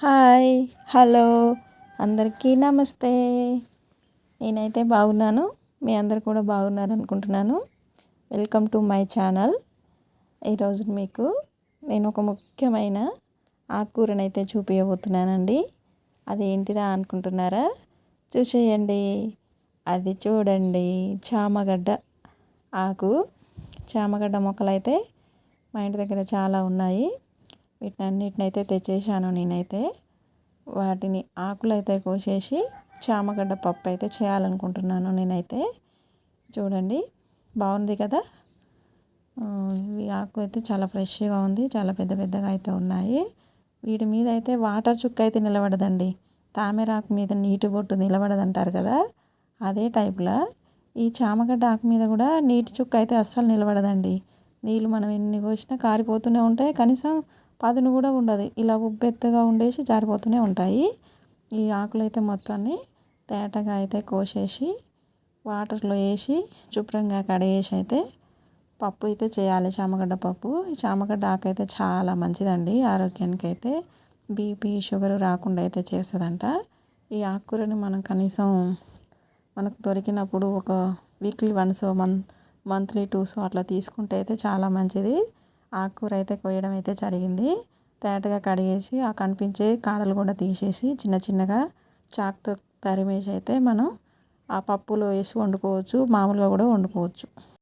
Hi hello అందరికీ నమస్తే. నేనైతే బాగున్నాను మీ అందరు కూడా బాగున్నారు అనుకుంటున్నాను వెల్కమ్ టు మై ఛానల్ ఈరోజు మీకు నేను ఒక ముఖ్యమైన ఆకుకూరనైతే చూపించబోతున్నానండి అది ఏంటిదా అనుకుంటున్నారా? చూసేయండి. అది చూడండి. చామగడ్డ ఆకు. చామగడ్డ మొక్కలు అయితే మా ఇంటి దగ్గర చాలా ఉన్నాయి. వీటినన్నిటినైతే అయితే తెచ్చేసాను నేనైతే. వాటిని ఆకులైతే కోసేసి చామగడ్డ పప్పు అయితే చేయాలనుకుంటున్నాను నేనైతే. చూడండి బాగుంది కదా? ఈ ఆకు అయితే చాలా ఫ్రెష్గా ఉంది చాలా పెద్ద పెద్దగా అయితే ఉన్నాయి. వీటి మీద అయితే వాటర్ చుక్క అయితే నిలబడదండి తామేరాకు మీద నీటి బొట్టు నిలబడదంటారు కదా? అదే టైప్లో. ఈ చామగడ్డ ఆకు మీద కూడా నీటి చుక్క అయితే అస్సలు నిలబడదండి. నీళ్ళు మనం ఎన్ని పోసినా కారిపోతూనే ఉంటాయి. కనీసం పదును కూడా ఉండదు. ఇలా ఉబ్బెత్తుగా ఉండేసి జారిపోతూనే ఉంటాయి. ఈ ఆకులు అయితే మొత్తాన్ని తేటగా అయితే కోసేసి వాటర్లో వేసి శుభ్రంగా కడిగేసి అయితే పప్పు అయితే చేయాలి. చామగడ్డ పప్పు. చామగడ్డ ఆకు అయితే చాలా మంచిదండి. ఆరోగ్యానికి అయితే బీపీ షుగర్ రాకుండా అయితే చేస్తుందంట. ఈ ఆకుకూరని మనం కనీసం మనకు దొరికినప్పుడు ఒక వీక్లీ వన్స్ మంత్ మంత్లీ టూస్ అట్లా తీసుకుంటే అయితే చాలా మంచిది. ఆకుకూర అయితే కోయడం అయితే జరిగింది. తేటగా కడిగేసి ఆ కనిపించే కాడలు కూడా తీసేసి చిన్న చిన్నగా చాక్తో తరిమేసి అయితే మనం ఆ పప్పులో వేసి వండుకోవచ్చు. మామూలుగా కూడా వండుకోవచ్చు.